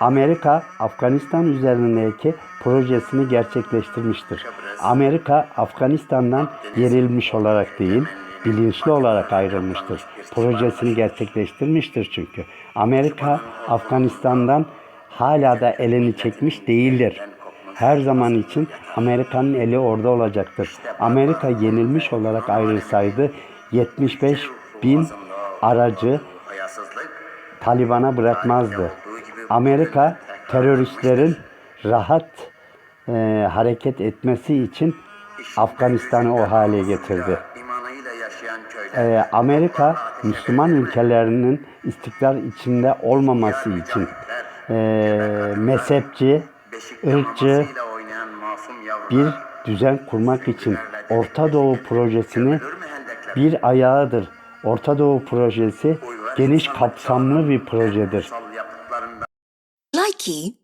Amerika Afganistan üzerindeki projesini gerçekleştirmiştir. Amerika Afganistan'dan yenilmiş olarak değil, bilinçli olarak ayrılmıştır. Projesini gerçekleştirmiştir çünkü. Amerika Afganistan'dan hala da elini çekmiş değildir. Her zaman için Amerika'nın eli orada olacaktır. Amerika yenilmiş olarak ayrılsaydı 75 bin aracı Taliban'a bırakmazdı. Amerika teröristlerin rahat e, hareket etmesi için Afganistan'ı o hale getirdi. E, Amerika Müslüman ülkelerinin istikrar içinde olmaması için e, mezhepçi, ırkçı bir düzen kurmak için Orta Doğu projesini bir ayağıdır. Orta Doğu projesi geniş kapsamlı bir projedir. lucky